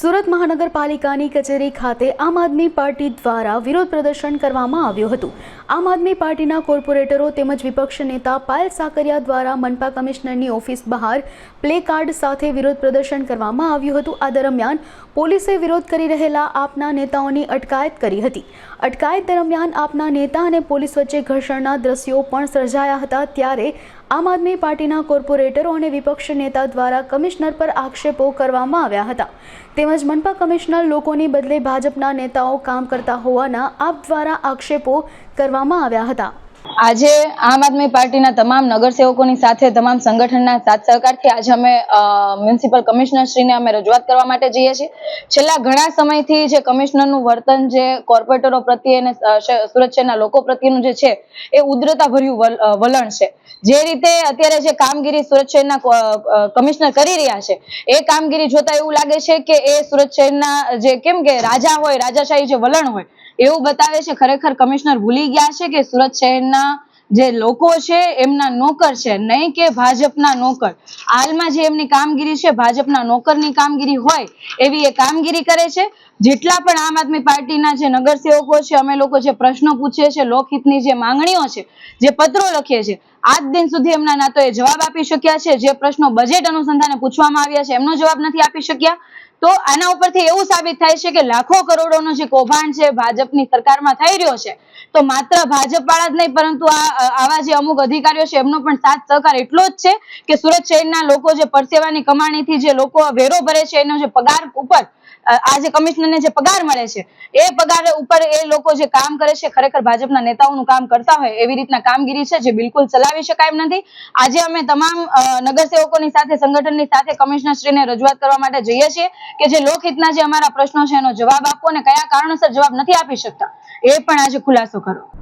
સુરત મહાનગરપાલિકાની કચેરી ખાતે આમ આદમી પાર્ટી દ્વારા વિરોધ પ્રદર્શન કરવામાં આવ્યું હતું. આમ આદમી પાર્ટીના કોર્પોરેટરો તેમજ વિપક્ષ નેતા પાયલ સાકરિયા દ્વારા મનપા કમિશનરની ઓફિસ બહાર પ્લે કાર્ડ સાથે વિરોધ પ્રદર્શન કરવામાં આવ્યું હતું. આ દરમિયાન પોલીસે વિરોધ કરી રહેલા આપના નેતાઓની અટકાયત કરી હતી. અટકાયત દરમિયાન આપના નેતા અને પોલીસ વચ્ચે ઘર્ષણના દ્રશ્યો પણ સર્જાયા હતા. ત્યારે આમ આદમી પાર્ટીના કોર્પોરેટરો અને વિપક્ષ નેતા દ્વારા કમિશનર પર આક્ષેપો કરવામાં આવ્યા હતા. તેમજ મનપા કમિશનર લોકોની બદલે ભાજપના નેતાઓ કામ કરતા હોવાના આપ દ્વારા આક્ષેપો કરવામાં આવ્યા હતા. આજે આમ આદમી પાર્ટીના તમામ નગરસેવકોની સાથે તમામ સંગઠનના સાથ સહકારથી આજે અમે મ્યુનિસિપલ કમિશનર શ્રીને અમે રજૂઆત કરવા માટે જઈએ છીએ. છેલ્લા ઘણા સમયથી જે કમિશનરનું વર્તન જે કોર્પોરેટરો પ્રત્યે અને સુરત શહેરના લોકો પ્રત્યેનું જે છે, એ ઉદ્રતાભર્યું વલણ છે. જે રીતે અત્યારે જે કામગીરી સુરત શહેરના કમિશનર કરી રહ્યા છે, એ કામગીરી જોતા એવું લાગે છે કે એ સુરત શહેરના જે કેમ કે રાજા હોય, રાજાશાહી જે વલણ હોય એવું બતાવે છે, ખરેખર કમિશનર ભૂલી ગયા છે કે સુરત શહેરના જે લોકો છે, એમના નોકર છે? નહીં કે ભાજપના નોકર. હાલમાં જે એમની કામગીરી છે, ભાજપના નોકરની કામગીરી હોય, એવી એ કામગીરી કરે છે. જેટલા પણ આમ આદમી પાર્ટીના જે નગરસેવકો છે, અમે લોકો જે પ્રશ્નો પૂછીએ છીએ, લોકહિતની જે માંગણીઓ છે, જે પત્રો લખીએ છીએ આજ દિન સુધી એમના ના તો એ જવાબ આપી શક્યા છે. જે પ્રશ્નો બજેટ અનુસંધાને પૂછવામાં આવ્યા છે, એમનો જવાબ નથી આપી શક્યા. તો આના ઉપરથી એવું સાબિત થાય છે કે લાખો કરોડોનો જે કૌભાંડ છે ભાજપની સરકારમાં થઈ રહ્યો છે. તો માત્ર ભાજપ વાળા જ નહીં, પરંતુ આવા જે અમુક અધિકારીઓ છે, એમનો પણ સાથ સહકાર એટલો જ છે કે સુરત શહેરના લોકો જે પરસેવાની કમાણીથી જે લોકો વેરો ભરે છે, એનો જે પગાર ઉપર આ જે કમિશનરને જે પગાર મળે છે, એ પગાર ઉપર એ લોકો જે કામ કરે છે, ખરેખર ભાજપના નેતાઓનું કામ કરતા હોય એવી રીતના કામગીરી છે, જે બિલકુલ ચલાવી શકાય એમ નથી. આજે અમે તમામ નગરસેવકોની સાથે, સંગઠનની સાથે કમિશનર શ્રીને રજૂઆત કરવા માટે જઈએ છીએ કે જે લોકહિતના જે અમારા પ્રશ્નો છે એનો જવાબ આપો અને કયા કારણોસર જવાબ નથી આપી શકતા. એ પણ આજે ખુલાસો કરો.